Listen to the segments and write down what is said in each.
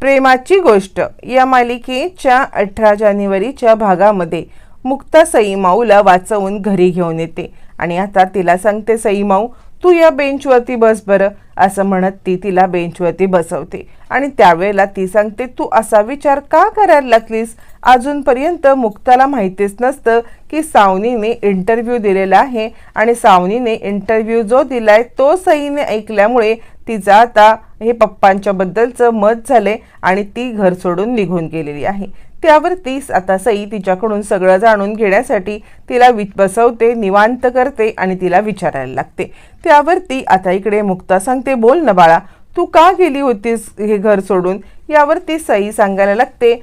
प्रेमाची गोष्ट. या मालिकेच्या अठरा जानेवारीच्या भागामध्ये मुक्ता सईमाऊला वाचवून घरी घेऊन येते. आणि आता तिला सांगते सईमाऊ तू या बेंचवरती बस बरं असं म्हणत ती तिला बेंचवरती बसवते. आणि त्यावेळेला ती सांगते तू असा विचार का करायला लागलीस? अजूनपर्यंत मुक्ताला माहितीच नसतं की सावनीने इंटरव्ह्यू दिलेला आहे आणि सावनीने इंटरव्ह्यू जो दिलाय तो सईने ऐकल्यामुळे तिचं आता हे पप्पांच्याबद्दलचं मत झालंय आणि ती घर सोडून निघून गेलेली आहे. त्यावर ती आता सई तिच्याकडून सगळं जाणून घेण्यासाठी तिला वि बसवते निवांत करते आणि तिला विचारायला लागते. त्यावर ती आता इकडे मुक्ता सांगते बोल ना बाळा तू का गेली होतीस हे घर सोडून? यावर ती सई सांगायला लागते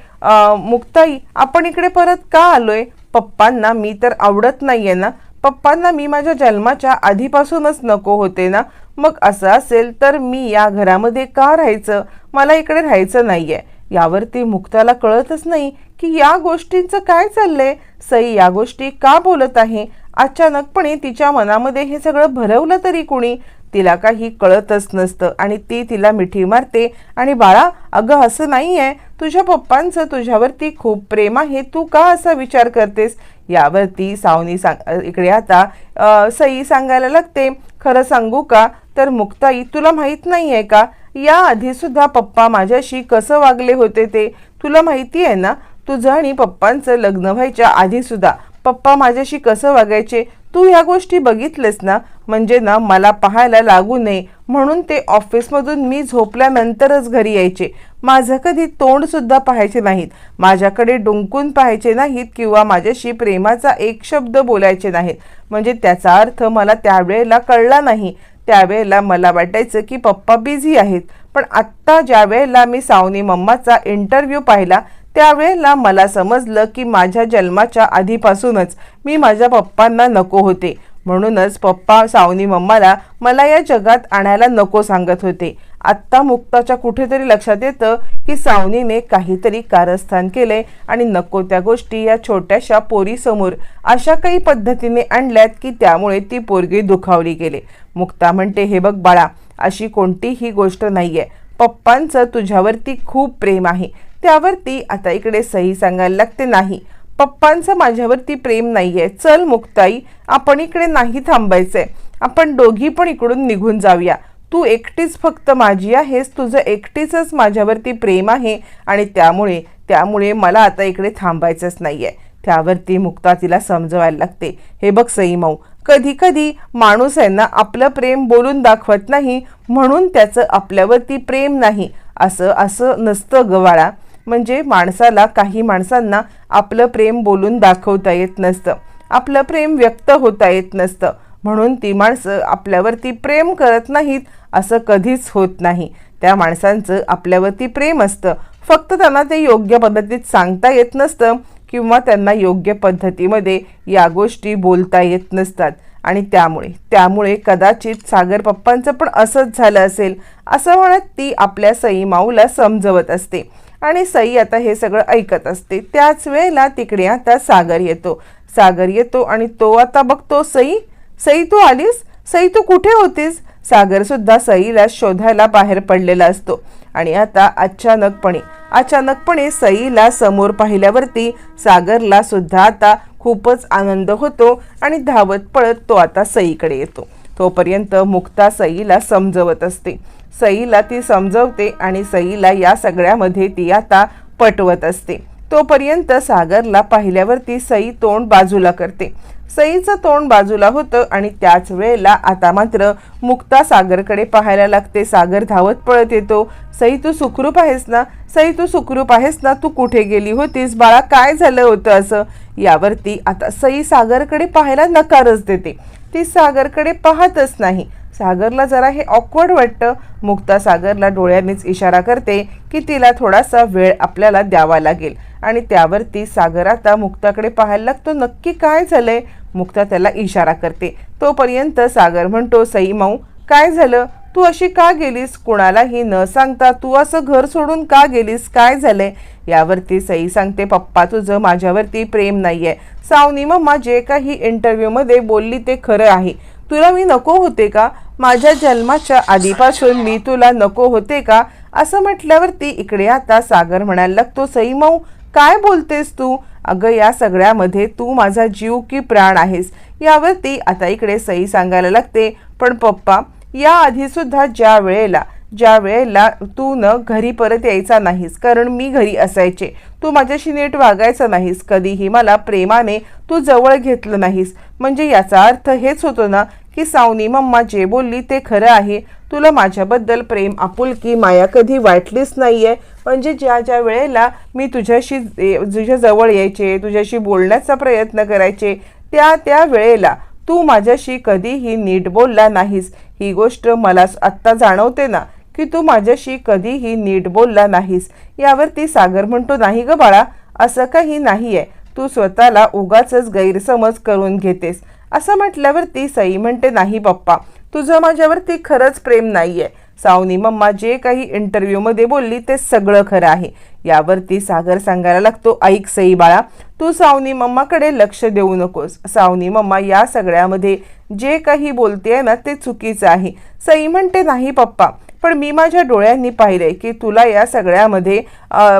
मुक्ताई आपण इकडे परत का आलोय? पप्पांना मी तर आवडत नाहीये ना. पप्पांना मी माझ्या जन्माच्या आधीपासूनच नको होते ना. मग असं असेल तर मी या घरामध्ये का राहायचं? मला इकडे राहायचं नाही आहे यावरती मुक्ताला कळतच नाही की या गोष्टींचं काय चाललंय. सई या गोष्टी का बोलत आहे? अचानकपणे तिच्या मनामध्ये हे सगळं भरवलं तरी कुणी? तिला काही कळतच नसतं आणि ती तिला मिठी मारते आणि बाळा अगं असं नाही आहे तुझ्या पप्पांचं तुझ्यावरती खूप प्रेम आहे. तू का असा विचार करतेस? यावरती सावनी सांग इकडे आता सई सांगायला लागते खरं सांगू का? तर मुक्ताई तुला माहीत नाही आहे का? या आधी सुद्धा पप्पा माझ्याशी कसं वागले होते ते तुला माहिती आहे ना? तुझं आणि पप्पांचं लग्न व्हायच्या आधी सुद्धा पप्पा माझ्याशी कसं वागायचे? तू ह्या गोष्टी बघितलेस ना? म्हणजे ना मला पाहायला लागू नये. म्हणून ते ऑफिसमधून मी झोपल्यानंतरच घरी यायचे. माझं कधी तोंडसुद्धा पाहायचे नाहीत. माझ्याकडे डुंकून पाहायचे नाहीत किंवा माझ्याशी प्रेमाचा एक शब्द बोलायचे नाहीत. म्हणजे त्याचा अर्थ मला त्यावेळेला कळला नाही. त्यावेळेला मला वाटायचं की पप्पा बिझी आहेत. पण आत्ता ज्या वेळेला मी सावनी मम्माचा इंटरव्ह्यू पाहिला त्यावेळेला मला समजलं की माझ्या जन्माच्या आधीपासूनच मी माझ्या पप्पांना नको होते. म्हणूनच पप्पा सावनी मम्माला मला या जगात आणायला नको सांगत होते. आत्ता मुक्ताच्या कुठेतरी लक्षात येतं की सावनीने काहीतरी कारस्थान केले आणि नको त्या गोष्टी या छोट्याशा पोरीसमोर अशा काही पद्धतीने आणल्यात की त्यामुळे ती पोरगी दुखावली गेली. मुक्ता म्हणते हे बघ बाळा अशी कोणतीही गोष्ट नाही आहे पप्पांचं तुझ्यावरती खूप प्रेम आहे. त्यावरती आता इकडे सही सांगायला लागते नाही. पप्पांचं माझ्यावरती प्रेम नाही आहे चल मुक्ताई आपण इकडे नाही थांबायचंय. आपण दोघी पण इकडून निघून जाऊया. तू एकटीच फक्त माझी आहेस तुझं एकटीचंच माझ्यावरती प्रेम आहे आणि त्यामुळे त्यामुळे मला आता इकडे थांबायचंच नाही आहे त्यावरती मुक्ता तिला समजवायला लागते. हे बघ सई माऊ कधी कधी माणूस आहे ना आपलं प्रेम बोलून दाखवत नाही म्हणून त्याचं आपल्यावरती प्रेम नाही. असं असं नसतं गवाळा म्हणजे माणसाला काही माणसांना आपलं प्रेम बोलून दाखवता येत नसतं. आपलं प्रेम व्यक्त होता येत नसतं. म्हणून ती माणसं आपल्यावरती प्रेम करत नाहीत असं कधीच होत नाही. त्या माणसांचं आपल्यावरती प्रेम असतं. फक्त त्यांना ते योग्य पद्धतीत सांगता येत नसतं किंवा त्यांना योग्य पद्धतीमध्ये या गोष्टी बोलता येत नसतात. आणि त्यामुळे त्यामुळे कदाचित सागर पप्पांचं पण असंच झालं असेल असं म्हणत ती आपल्या सई माऊला समजवत असते. आणि सई आता हे सगळं ऐकत असते. त्याच वेळेला तिकडे आता सागर येतो. सागर येतो आणि तो आता बघतो सई सई तू आलीस? सई तू कुठे होतीस? सागरसुद्धा सईला शोधायला बाहेर पडलेला असतो. आणि आता अचानकपणे अचानकपणे सईला समोर पाहिल्यावरती सागरला सुद्धा आता खूपच आनंद होतो आणि धावत पळत तो आता सईकडे येतो. तोपर्यंत मुक्ता सईला समजवत असते. सईला ती समजवते आणि सईला या सगळ्यामध्ये ती आता पटवत असते. तोपर्यंत सागरला पाहिल्यावरती सई तोंड बाजूला करते. सईचं तोंड बाजूला होतं आणि त्याच वेळेला आता मात्र मुक्ता सागरकडे पाहायला लागते. सागर धावत पळत येतो. सई तू सुखरूप आहेस ना? सई तू सुखरूप आहेस ना? तू कुठे गेली होतीस? बाळा काय झालं होतं असं? यावरती आता सई सागरकडे पाहायला नकारच देते. ती सागरकडे पाहतच नाही. सागरला जरा हे ऑकवर्ड वाटतं. मुक्ता सागरला डोळ्यांनीच इशारा करते की तिला थोडासा वेळ आपल्याला द्यावा लागेल. आणि त्यावरती सागर आता मुक्ताकडे पाहायला लागतो नक्की काय झालंय? मुक्ता त्याला इशारा करते. तोपर्यंत सागर म्हणतो सई माऊ काय झालं? तू अशी का गेलीस? कुणालाही न सांगता तू असं घर सोडून का गेलीस? काय झालंय? यावरती सई सांगते पप्पा तुझं माझ्यावरती प्रेम नाही आहे सावनी मम्मा जे काही इंटरव्ह्यूमध्ये बोलली ते खरं आहे. तुला मी नको होते का? माझ्या जन्माच्या आधीपासून मी तुला नको होते का? असं म्हटल्यावरती इकडे आता सागर म्हणायला लागतो सई माऊ काय बोलतेस तू? अगं या सगळ्यामध्ये तू माझा जीव की प्राण आहेस. यावरती आता इकडे सई सांगायला लागते पण पप्पा या आधी सुद्धा ज्या वेळेला ज्या वेळेला तू न घरी परत यायचा नाहीस कारण मी घरी असायचे. तू माझ्याशी नीट वागायचा नाहीस कधीही मला प्रेमाने तू जवळ घेतलं नाहीस. म्हणजे याचा अर्थ हेच होतो ना की सावनी मम्मा जे बोलली ते खरं आहे. तुला माझ्याबद्दल प्रेम आपुलकी माया कधी वाटलीच नाही आहे म्हणजे ज्या ज्या वेळेला मी तुझ्याशी तुझ्या जवळ यायचे तुझ्याशी बोलण्याचा प्रयत्न करायचे त्या त्या वेळेला तू माझ्याशी कधीही नीट बोलला नाहीस. ही गोष्ट मला आत्ता जाणवते ना. की तू माझ्याशी कधीही नीट बोलला नाहीस. यावरती सागर म्हणतो नाही ग बाळा असं काही नाही आहे तू स्वतःला उगाच गैरसमज करून घेतेस. असं म्हटल्यावरती सई म्हणते नाही पप्पा तुझं माझ्यावरती खरंच प्रेम नाही आहे सावनी मम्मा जे काही इंटरव्ह्यूमध्ये बोलली ते सगळं खरं आहे. यावरती सागर सांगायला लागतो ऐक सई बाळा तू सावनी मम्माकडे लक्ष देऊ नकोस. सावनी मम्मा या सगळ्यामध्ये जे काही बोलते ना ते चुकीचं आहे. सई म्हणते नाही पप्पा पण मी माझ्या डोळ्यांनी पाहिलंय की तुला या सगळ्यामध्ये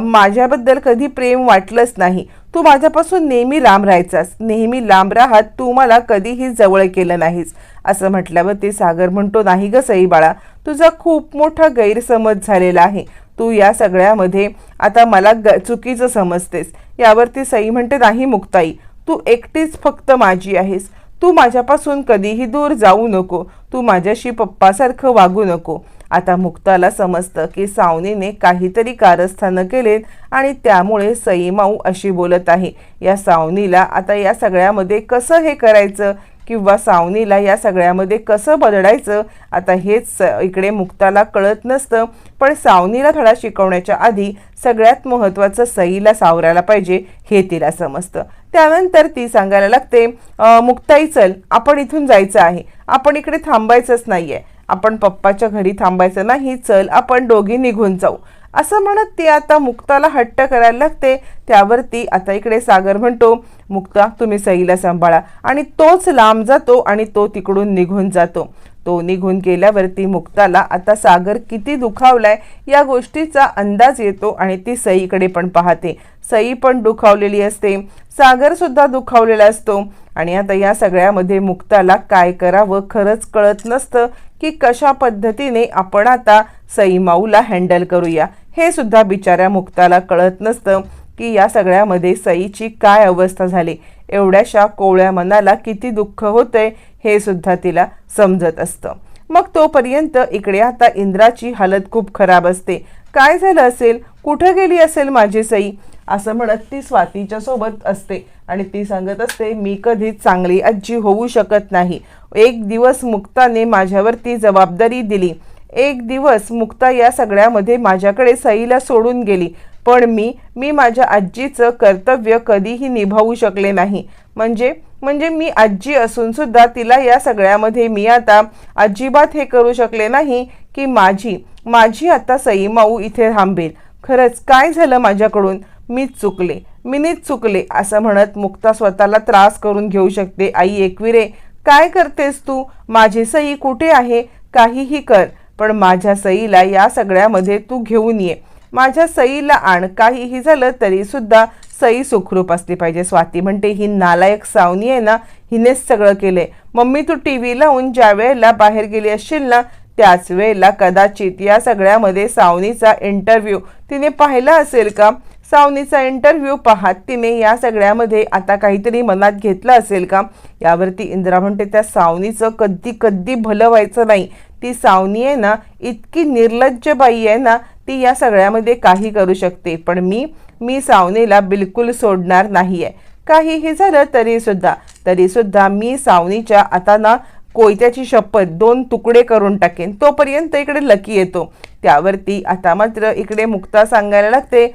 माझ्याबद्दल कधी प्रेम वाटलंच नाही. तू माझ्यापासून नेहमी लांब राहायचास. नेहमी लांब राहत तू मला कधीही जवळ केलं नाहीस. असं म्हटल्यावर ते सागर म्हणतो नाही ग सई बाळा तुझा खूप मोठा गैरसमज झालेला आहे. तू या सगळ्यामध्ये आता मला ग चुकीचं समजतेस. यावरती सई म्हणते नाही मुक्ताई तू एकटीच फक्त माझी आहेस. तू माझ्यापासून कधीही दूर जाऊ नको. तू माझ्याशी पप्पासारखं वागू नको. आता मुक्ताला समजतं की सावनीने काहीतरी कारस्थानं केलेत आणि त्यामुळे सईमाऊ अशी बोलत आहे या सावनीला आता या सगळ्यामध्ये कसं हे करायचं? किंवा सावनीला या सगळ्यामध्ये कसं बदलायचं? आता हेच इकडे मुक्ताला कळत नसतं पण सावनीला धडा शिकवण्याच्या आधी सगळ्यात महत्त्वाचं सईला सावरायला पाहिजे हे तिला समजतं. त्यानंतर ती सांगायला लागते मुक्ताई चल आपण इथून जायचं आहे. आपण इकडे थांबायचंच नाही आहे आपण पप्पाच्या घरी थांबायचं नाही चल आपण दोघी निघून जाऊ. असं म्हणत ती आता मुक्ताला हट्ट करायला लागते. त्यावरती आता इकडे सागर म्हणतो मुक्ता तुम्ही सईला सांभाळा. आणि तोच लांब जातो आणि तो तिकडून निघून जातो. तो निघून गेल्यावरती मुक्ताला आता सागर किती दुखावलाय या गोष्टीचा अंदाज येतो आणि ती सईकडे पण पाहते. सई पण दुखावलेली असते. सागरसुद्धा दुखावलेला असतो. आणि आता या सगळ्यामध्ये मुक्ताला काय करावं खरंच कळत नसतं की कशा पद्धतीने आपण आता सईमाऊला हँडल करूया. हे सुद्धा बिचाऱ्या मुक्ताला कळत नसतं की या सगळ्यामध्ये सईची काय अवस्था झाली. एवढ्याशा कोवळ्या मनाला किती दुःख होतंय हे सुद्धा तिला समजत असतं. मग तोपर्यंत इकडे आता इंद्राची हालत खूप खराब असते. काय झालं असेल? कुठं गेली असेल माझी सई? असं म्हणत ती स्वातीच्या सोबत असते. आणि ती सांगत असते मी कधीच चांगली आजी होऊ शकत नाही. एक दिवस मुक्ताने माझ्यावरती जबाबदारी दिली. एक दिवस मुक्ता या सगळ्यामध्ये माझ्याकडे सईला सोडून गेली. पण मी मी माझ्या आजीचं कर्तव्य कधीही निभावू शकले नाही. म्हणजे म्हणजे मी आजी असून सुद्धा तिला या सगळ्यामध्ये मी आता अजिबात हे करू शकले नाही की माझी माझी आता सई माऊ इथे थांबेल. खरंच काय झालं माझ्याकडून? मीच चुकले. मिनीत चुकले असं म्हणत मुक्ता स्वतःला त्रास करून घेऊ शकते. आई एकविरे काय करतेस तू? माझी सई कुठे आहे? काहीही कर पण माझ्या सईला या सगळ्यामध्ये तू घेऊन ये. माझ्या सईला आण. काहीही झालं तरी सुद्धा सई सुखरूप असली पाहिजे. स्वाती म्हणते ही नालायक सावनी आहे ना हिनेच सगळं केलंय. मम्मी तू टी व्ही लावून ज्या वेळेला बाहेर गेली असशील ना त्याच वेळेला कदाचित या सगळ्यामध्ये सावनीचा इंटरव्ह्यू तिने पाहिला असेल का? सावनीचा इंटरव्ह्यू पाहत तिने या सगळ्यामध्ये आता काहीतरी मनात घेतलं असेल का? यावरती इंद्रा म्हणते त्या सावनीचं कधी कधी भलं व्हायचं नाही. ती सावनी आहे ना इतकी निर्लज्ज बाई आहे ना ती या सगळ्यामध्ये काही करू शकते. पण मी मी सावनीला बिलकुल सोडणार नाही आहे काहीही झालं तरीसुद्धा तरीसुद्धा मी सावनीच्या आता ना कोयत्याची शपथ दोन तुकडे करून टाकेन. तोपर्यंत इकडे लकी येतो. त्यावरती आता मात्र इकडे मुक्ता सांगायला लागते.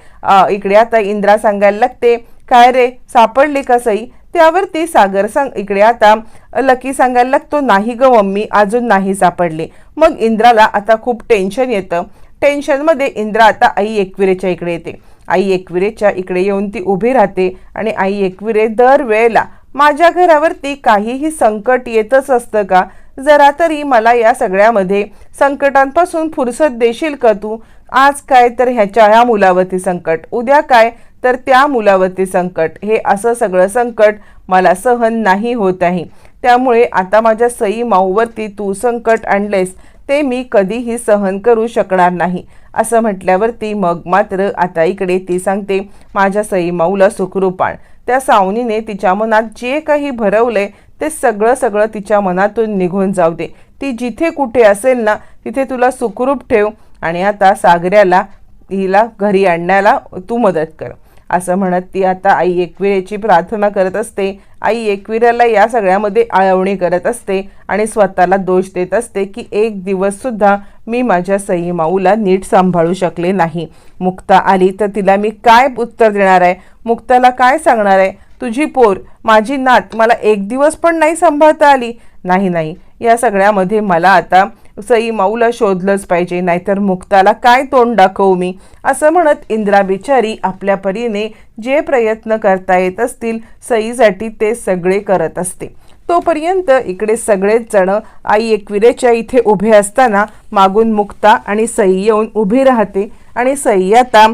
इकडे आता इंद्रा सांगायला लागते. काय रे सापडली का सई? त्यावरती सागर सांग इकडे आता लकी सांगायला लागतो नाही ग मम्मी अजून नाही सापडले. मग इंद्राला आता खूप टेन्शन येतं. टेन्शनमध्ये इंद्रा आता आई एकविरेच्या इकडे येते. आई एकविरेच्या इकडे येऊन ती उभी राहते आणि आई एकविरे दरवेळेला माझ्या घरावरती काहीही संकट येतच असतं का? जरा तरी मला या सगळ्यामध्ये संकटांपासून फुरसत देशील का तू? आज काय तर ह्याच्या ह्या मुलावरती संकट उद्या काय तर त्या मुलावरती संकट. हे असं सगळं संकट मला सहन नाही होत आहे. त्यामुळे आता माझ्या सई माऊवरती तू संकट आणलेस ते मी कधीही सहन करू शकणार नाही. असं म्हटल्यावरती मग मात्र आता इकडे ती सांगते माझ्या सई माऊला सुखरूप आण. त्या सावनीने तिच्या मनात जे काही भरवलंय ते सगळं सगळं तिच्या मनातून निघून जाऊ दे. ती जिथे कुठे असेल ना तिथे तुला सुखरूप ठेव आणि आता सागऱ्याला हिला घरी आणण्याला तू मदत कर. असं म्हणत ती आता आई एकविरेची प्रार्थना करत असते. आई एकविराला या सगळ्यामध्ये आळवणी करत असते आणि स्वतःला दोष देत असते की एक दिवससुद्धा मी माझ्या सई माऊला नीट सांभाळू शकले नाही. मुक्ता आली तर तिला मी काय उत्तर देणार आहे? मुक्ताला काय सांगणार आहे? तुझी पोर माझी नात मला एक दिवस पण नाही सांभाळता आली. नाही नाही. या सगळ्यामध्ये मला आता सई माऊला शोधलंच पाहिजे नाहीतर मुक्ताला काय तोंड दाखवू मी? असं म्हणत इंद्रा बिचारी आपल्या परीने जे प्रयत्न करता येत असतील सईसाठी ते सगळे करत असते. तोपर्यंत इकडे सगळेच जण आई एकविरेच्या इथे उभे असताना मागून मुक्ता आणि सई येऊन उभी राहते आणि सई आता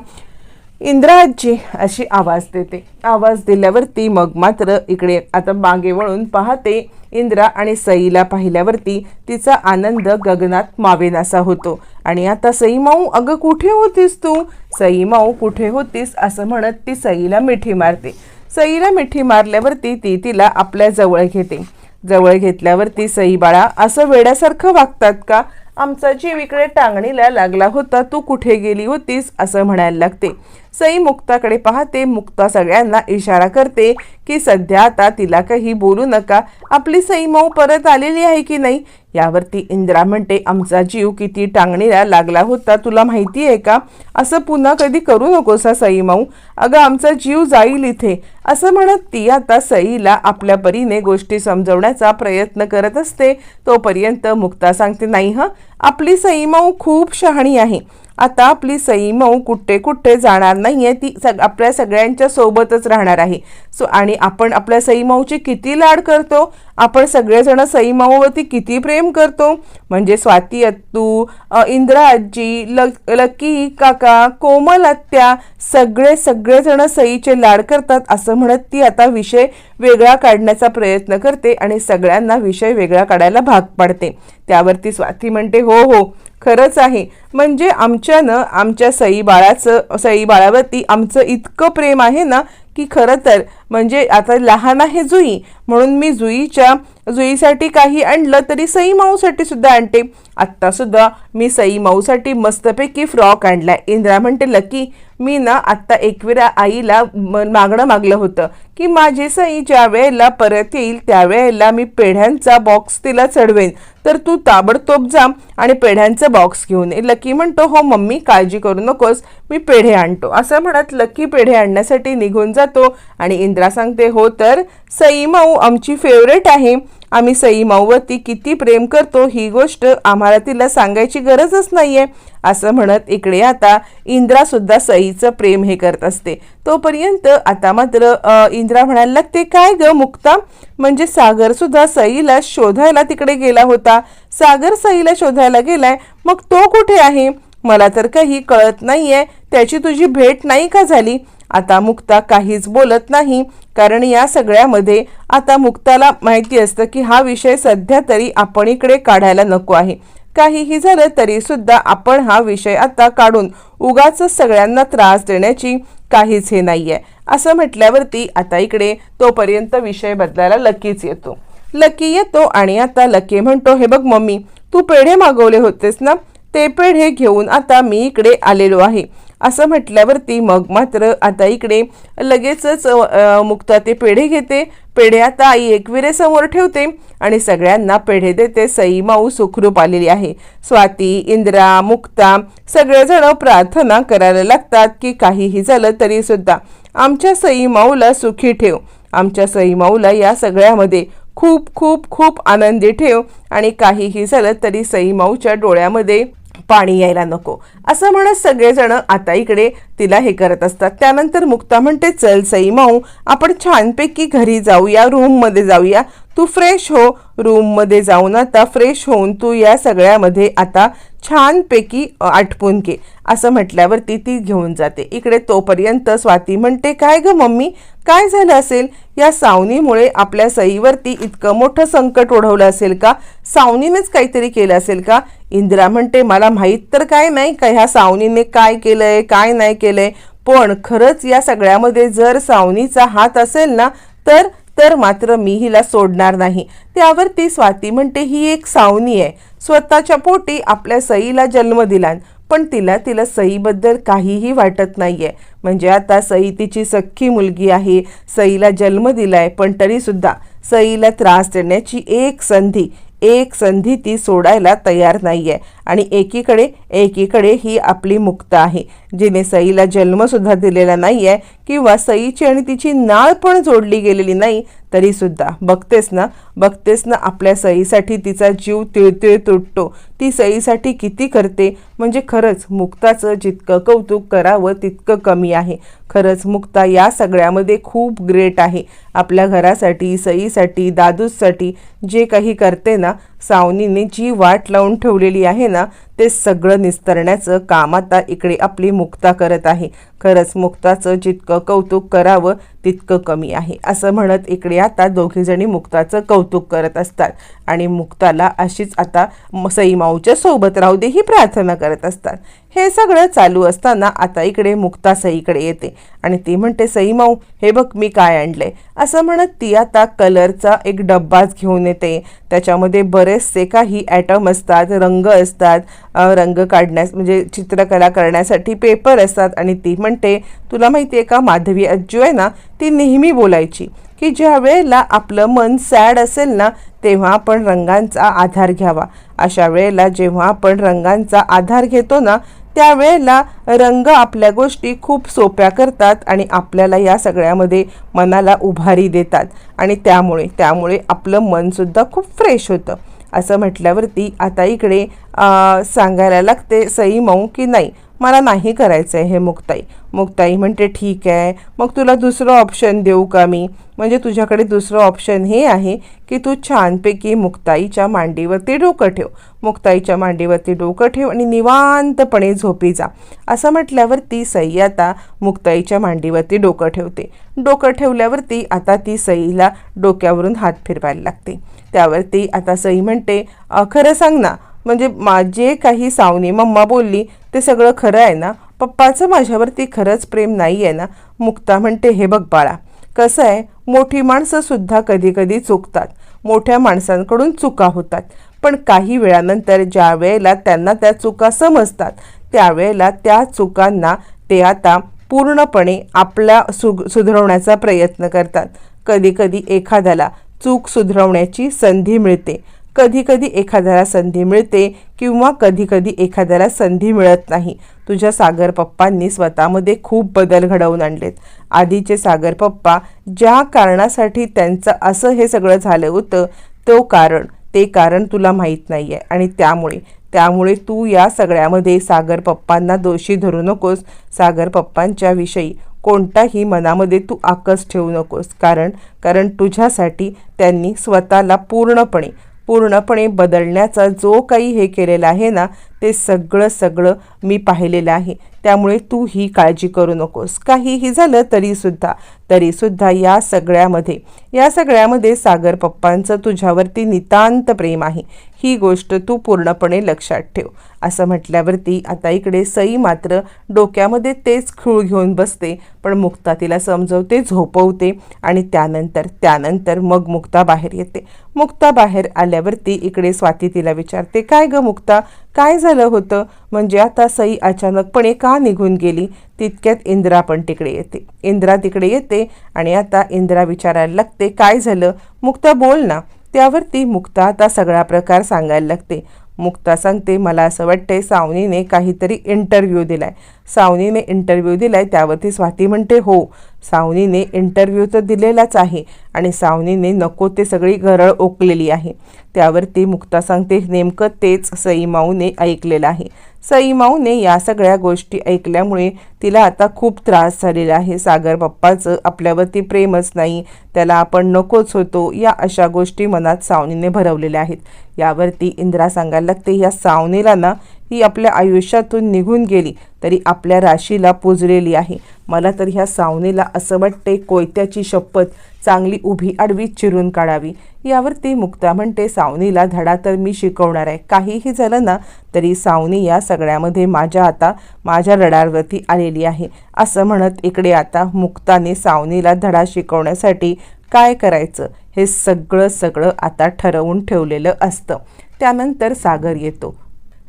इंद्राजी अशी आवाज देते. आवाज दिल्यावरती मग मात्र इकडे आता मागे वळून पाहते इंद्रा आणि सईला पाहिल्यावरती तिचा आनंद गगनात मावेनासा होतो. आणि आता सई माऊ अगं कुठे होतीस तू? सई माऊ कुठे होतीस? असं म्हणत ती सईला मिठी मारते. सईला मिठी मारल्यावरती ती तिला आपल्या जवळ घेते. जवळ घेतल्यावरती सई बाळा असं वेड्यासारखं वागतात का? आमचा जीव इकडे टांगणीला लागला होता तू कुठे गेली होतीस? असं म्हणायला लागते. सई मुक्ताकडे पाहते मुक्ता सगळ्यांना इशारा करते की सध्या आता तिला काही बोलू नका. आपली सई मऊ परत आलेली आहे की नाही? यावरती इंद्रा म्हणते आमचा जीव किती टांगणीला लागला होता तुला माहिती आहे का? असं पुन्हा कधी करू नकोस सई माऊ. अगं आमचा जीव जाईल इथे. असं म्हणत ती आता सईला आपल्या परीने गोष्टी समजवण्याचा प्रयत्न करत असते. तोपर्यंत मुक्ता सांगते नाही हं आपली सईमाऊ खूप शहाणी आहे. आता आपली सई मऊ कुठे कुठे जाणार नाहीये ती सग आपल्या सगळ्यांच्या सोबतच राहणार आहे. सो आणि आपण आपल्या सईमाऊची किती लाड करतो? आपण सगळेजण सई माऊवरती किती प्रेम करतो? म्हणजे स्वाती अत्तू इंद्रा आजी लक लकी काका कोमल आत्या सगळे सगळेजण सईचे लाड करतात असं म्हणत ती आता विषय वेगळा काढण्याचा प्रयत्न करते आणि सगळ्यांना विषय वेगळा काढायला भाग पाडते. त्यावरती स्वाती म्हणते हो हो खरंच आहे. म्हणजे आमच्यानं आमच्या सई बाळाचं सई बाळावरती आमचं इतकं प्रेम आहे ना की खरं तर म्हणजे आता लहान आहे जुई म्हणून मी जुईच्या जुईसाठी काही आणलं तरी सई माऊसाठी सुद्धा आणते. आत्तासुद्धा मी सई माऊसाठी मस्तपैकी फ्रॉक आणलाय. इंद्रा म्हणते लकी मी ना आत्ता एकविरा आईला मागणं मागलं होतं की माझी सई ज्या वेळेला परत येईल त्यावेळेला मी पेढ्यांचा बॉक्स तिला चढवेन. तर तू ताबडतोब जा आणि पेढ्यांचा बॉक्स घेऊन ये. लकी म्हणतो हो मम्मी काळजी करू नकोस. मी पेढे आणतो. असं म्हणत लकी पेढे आणण्यासाठी निघून जातो आणि इंद्रा सांगते हो तर सई माऊ आमची फेवरेट आहे. आम्ही सई माऊवरती किती प्रेम करतो ही गोष्ट आम्हाला तिला सांगायची गरजच नाहीये. असं म्हणत इकडे आता इंद्रा सुद्धा सईचं प्रेम हे करत असते. तोपर्यंत आता मात्र इंद्रा म्हणायला लागते काय ग मुक्ता? म्हणजे सागर सुद्धा सईला शोधायला तिकडे गेला होता. सागर सईला शोधायला गेलाय. मग तो कुठे आहे? मला तर काही कळत नाहीये. त्याची तुझी भेट नाही का झाली? आता मुक्ता काहीच बोलत नाही. कारण या सगळ्यामध्ये आता मुक्ताला माहिती असतं की हा विषय सध्या तरी आपण इकडे काढायला नको आहे. काहीही झालं तरी सुद्धा आपण हा विषय आता काढून उगाच सगळ्यांना त्रास देण्याची काहीच हे नाही आहे असं म्हटल्यावरती आता इकडे तोपर्यंत विषय बदलायला लकीच येतो. लकी येतो आणि आता लकी म्हणतो हे बघ मम्मी तू पेढे मागवले होतेस ना? ते पेढे घेऊन आता मी इकडे आलेलो आहे. असं म्हटल्यावरती मग मात्र आता इकडे लगेचच मुक्ता ते पेढे घेते. पेढे आता आई एकविरे समोर ठेवते आणि सगळ्यांना पेढे देते. सई माऊ सुखरूप आलेली आहे. स्वाती इंद्रा मुक्ता सगळेजण प्रार्थना करायला लागतात की काहीही झालं तरी सुद्धा आमच्या सई माऊला सुखी ठेव. आमच्या सई माऊला या सगळ्यामध्ये खूप खूप खूप आनंदी ठेव आणि काहीही झालं तरी सई माऊच्या डोळ्यामध्ये पाणी यायला नको. असं म्हणत सगळेजण आता इकडे तिला हे करत असतात. त्यानंतर मुक्ता म्हणते चल सई माऊ आपण छानपैकी घरी जाऊया रूममध्ये जाऊया. तू फ्रेश हो रूममध्ये जाऊन आता फ्रेश होऊन तू या सगळ्यामध्ये आता छानपैकी आटपून घे. असं म्हटल्यावरती ती घेऊन जाते. इकडे तोपर्यंत स्वाती म्हणते काय ग मम्मी? काय झालं असेल? या सावनीमुळे आपल्या सईवरती इतकं मोठं संकट ओढवलं असेल का? सावनीनेच काहीतरी केलं असेल का? इंदिरा म्हणते मला माहीत तर काय नाही का ह्या सावनीने काय केलंय काय नाही केलंय? पण खरंच या सगळ्यामध्ये जर सावनीचा हात असेल ना तर तर मात्र मी हिला सोडणार नाही. त्यावर ती स्वाती म्हणते ही एक सावनी आहे. स्वतःच्या पोटी आपल्या सईला जन्म दिला पण तिला तिला सईबद्दल काहीही वाटत नाहीये. म्हणजे आता सई तिची सख्खी मुलगी आहे. सईला जन्म दिलाय पण तरीसुद्धा सईला त्रास देण्याची एक संधी एक संधी ती सोडायला तयार नाही आहे आणि एकीकडे एकीकडे ही आपली मुक्त आहे. जिने सईला जन्मसुद्धा दिलेला नाही आहे किंवा सईची आणि तिची नाळ पण जोडली गेलेली नाही तरी सुद्धा बघतेस ना? बघतेस ना आपल्या सईसाठी तिचा जीव तिळतिळ तुटतो. ती सईसाठी किती करते? म्हणजे खरंच मुक्ताचं जितकं कौतुक करावं तितकं कमी आहे. खरंच मुक्ता या सगळ्यामध्ये खूप ग्रेट आहे. आपल्या घरासाठी सईसाठी दादूसाठी जे काही करते ना सावनीने जी वाट लावून ठेवलेली आहे ना ते सगळं निस्तरण्याचं काम आता इकडे आपली मुक्ता करत आहे. खरंच मुक्ताचं जितकं कौतुक करावं तितकं कमी आहे. असं म्हणत इकडे आता दोघीजणी मुक्ताचं कौतुक करत असतात. आणि मुक्ताला अशीच आता सईमाऊच्या सोबत राहू दे ही प्रार्थना करत असतात. हे सगळं चालू असताना आता इकडे मुक्ता सईकडे येते आणि ती म्हणते सईमाऊ हे बघ मी काय आणलंय. असं म्हणत ती आता कलरचा एक डब्बाच घेऊन येते. त्याच्यामध्ये बरेचसे काही ॲटम असतात रंग असतात रंग काढण्यास म्हणजे चित्रकला करण्यासाठी पेपर असतात आणि ती म्हणते तुला माहिती आहे का माधवी अज्जू आहे ना ती नेहमी बोलायची की ज्या वेळेला आपलं मन सॅड असेल ना तेव्हा आपण रंगांचा आधार घ्यावा. अशा वेळेला जेव्हा आपण रंगांचा आधार घेतो ना त्यावेळेला रंग आपल्या गोष्टी खूप सोप्या करतात आणि आपल्याला या सगळ्यामध्ये मनाला उभारी देतात. आणि त्यामुळे त्यामुळे आपलं मनसुद्धा खूप फ्रेश होतं. असं म्हटल्यावरती आता इकडे सांगायला लागते सई मऊ की नाही? मला नाही करायचं आहे हे मुक्ताई. मुक्ताई म्हणते ठीक आहे. मग तुला दुसरं ऑप्शन देऊ का मी? म्हणजे तुझ्याकडे दुसरं ऑप्शन हे आहे की तू छानपैकी मुक्ताईच्या मांडीवरती डोकं ठेव. मुक्ताईच्या मांडीवरती डोकं ठेव आणि निवांतपणे झोपी जा. असं म्हटल्यावर ती सई आता मुक्ताईच्या मांडीवरती डोकं ठेवते. डोकं ठेवल्यावरती आता ती सईला डोक्यावरून हात फिरवायला लागते. त्यावरती आता सई म्हणते खरं सांग ना म्हणजे माझे काही सावनी मम्मा बोलली ते सगळं खरं आहे ना? पप्पाचं माझ्यावरती खरंच प्रेम नाही आहे ना? मुक्ता म्हणते हे बघ बाळा कसं आहे? मोठी माणसं सुद्धा चुकतात. मोठ्या माणसांकडून चुका होतात. पण काही वेळानंतर ज्या वेळेला त्यांना त्या चुका समजतात त्यावेळेला त्या चुकांना ते आता पूर्णपणे आपल्या सु सुधरवण्याचा प्रयत्न करतात. कधीकधी एखाद्याला चूक सुधरवण्याची संधी मिळते. कधीकधी एखाद्याला संधी मिळते किंवा कधीकधी एखाद्याला संधी मिळत नाही. तुझ्या सागर पप्पांनी स्वतःमध्ये खूप बदल घडवून आणलेत. आधीचे सागर पप्पा ज्या कारणासाठी त्यांचं असं हे सगळं झालं होतं तो कारण ते कारण तुला माहीत नाही आहे आणि त्यामुळे त्यामुळे तू या सगळ्यामध्ये सागर पप्पांना दोषी धरू नकोस. सागर पप्पांच्या विषयी कोणताही मनामध्ये तू आकस ठेवू नकोस. कारण कारण तुझ्यासाठी त्यांनी स्वतःला पूर्णपणे पूर्णपणे बदलण्याचा जो काही हे केलेला आहे ना ते सगळं सगळं मी पाहिलेलं आहे. त्यामुळे तू ही काळजी करू नकोस. काहीही झालं तरीसुद्धा तरीसुद्धा या सगळ्यामध्ये या सगळ्यामध्ये सागर पप्पांचं तुझ्यावरती नितांत प्रेम आहे. ही गोष्ट तू पूर्णपणे लक्षात ठेव. असं म्हटल्यावरती आता इकडे सई मात्र डोक्यामध्ये तेच खूळ घेऊन बसते पण मुक्ता तिला समजवते झोपवते आणि त्यानंतर त्यानंतर मग मुक्ता बाहेर येते. मुक्ता बाहेर आल्यावरती इकडे स्वाती तिला विचारते काय गं मुक्ता? काय झालं होतं? म्हणजे आता सई अचानकपणे का निघून गेली? तितक्यात इंद्रा पण तिकडे येते. इंद्रा तिकडे येते आणि आता इंद्रा विचारायला लागते काय झालं? मुक्ता बोल ना. त्यावरती मुक्ता आता सगळा प्रकार सांगायला लागते. मुक्ता सांगते मला असं वाटते सावनीने काहीतरी इंटरव्ह्यू दिलाय. सावनीने इंटरव्ह्यू दिलाय त्यावरती स्वाती म्हणते हो सावनीने इंटरव्ह्यू तर दिलेलाच आहे आणि सावनीने नको ते सगळी घरळ ओकलेली आहे. त्यावरती मुक्ता सांगते नेमकं तेच सईमाऊने ऐकलेलं आहे. सईमाऊने या सगळ्या गोष्टी ऐकल्यामुळे तिला आता खूप त्रास झालेला आहे. सागर बाप्पाचं आपल्यावरती प्रेमच नाही. त्याला आपण नकोच होतो या अशा गोष्टी मनात सावनीने भरवलेल्या आहेत. यावरती इंद्रा सांगायला लागते या सावनीला ना ही आपल्या आयुष्यातून निघून गेली तरी आपल्या राशीला पुजलेली आहे. मला तर ह्या सावनीला असं वाटते कोयत्याची शपथ चांगली उभी आडवी चिरून काढावी. यावरती मुक्ता म्हणते सावनीला धडा तर मी शिकवणार आहे. काहीही झालं ना तरी सावनी या सगळ्यामध्ये माझ्या आता माझ्या रडारवरती आलेली आहे. असं म्हणत इकडे आता मुक्ताने सावनीला धडा शिकवण्यासाठी काय करायचं हे सगळं सगळं आता ठरवून ठेवलेलं असतं. त्यानंतर सागर येतो.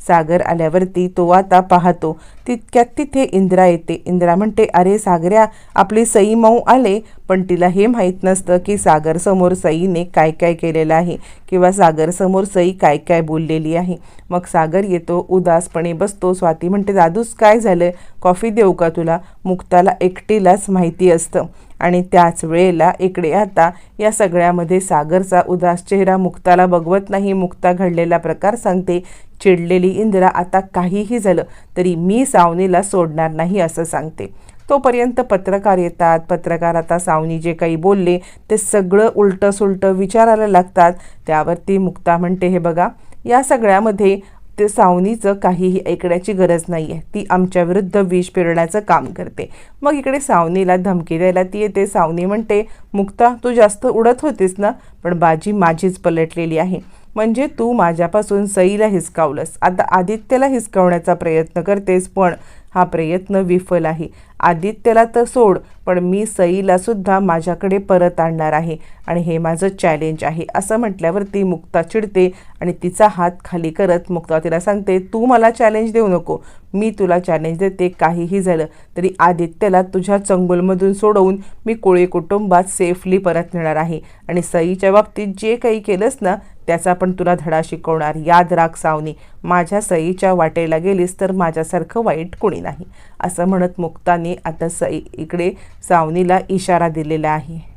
सागर आल्यावरती तो आता पाहतो. तितक्यात तिथे इंद्रा येते. इंद्रा म्हणते अरे सागऱ्या आपली सई मऊ आले पण तिला हे माहीत नसतं की सागरसमोर सईने काय काय केलेलं आहे किंवा सागरसमोर सई काय काय बोललेली आहे. मग सागर येतो उदासपणे बसतो. स्वाती म्हणते दादूस काय झालं? कॉफी देऊ का तुला? मुक्ताला एकटीलाच माहिती असतं. आणि त्याच वेळेला इकडे आता या सगळ्यामध्ये सागरचा उदास चेहरा मुक्ताला बघवत नाही. मुक्ता घडलेला प्रकार सांगते. चिडलेली इंदिरा आता काहीही झालं तरी मी सावनीला सोडणार नाही असं सांगते. तोपर्यंत पत्रकार येतात. पत्रकार आता सावनी जे काही बोलले ते सगळं उलटं सुलटं विचारायला लागतात. त्यावरती मुक्ता म्हणते हे बघा या सगळ्यामध्ये ते सावनीचं काहीही ऐकण्याची गरज नाही आहे. ती आमच्या विरुद्ध विष पेरण्याचं काम करते. मग इकडे सावनीला धमकी द्यायला ती येते. सावनी म्हणते मुक्ता तू जास्त उडत होतीस ना? पण बाजी माझीच पलटलेली आहे. म्हणजे तू माझ्यापासून सईला हिसकावलंस. आता आदित्यला हिसकावण्याचा प्रयत्न करतेस पण हा प्रयत्न विफल आहे. आदित्यला तर सोड पण मी सईला सुद्धा माझ्याकडे परत आणणार आहे आणि हे माझं चॅलेंज आहे. असं म्हटल्यावरती मुक्ता चिडते आणि तिचा हात खाली करत मुक्ता तिला सांगते तू मला चॅलेंज देऊ नको. मी तुला चॅलेंज देते. काहीही झालं तरी आदित्यला तुझ्या चंगुलमधून सोडवून मी कोळी कुटुंबात सेफली परत नेणार आहे. आणि सईच्या बाबतीत जे काही केलंस ना त्याचा पण तुला धडा शिकवणार. याद राख सावनी माझ्या सईच्या वाटेला गेलीस तर माझ्यासारखं वाईट कोणी नाही. असं म्हणत मुक्ताने आता सई इकडे सावनीला इशारा दिलेला आहे.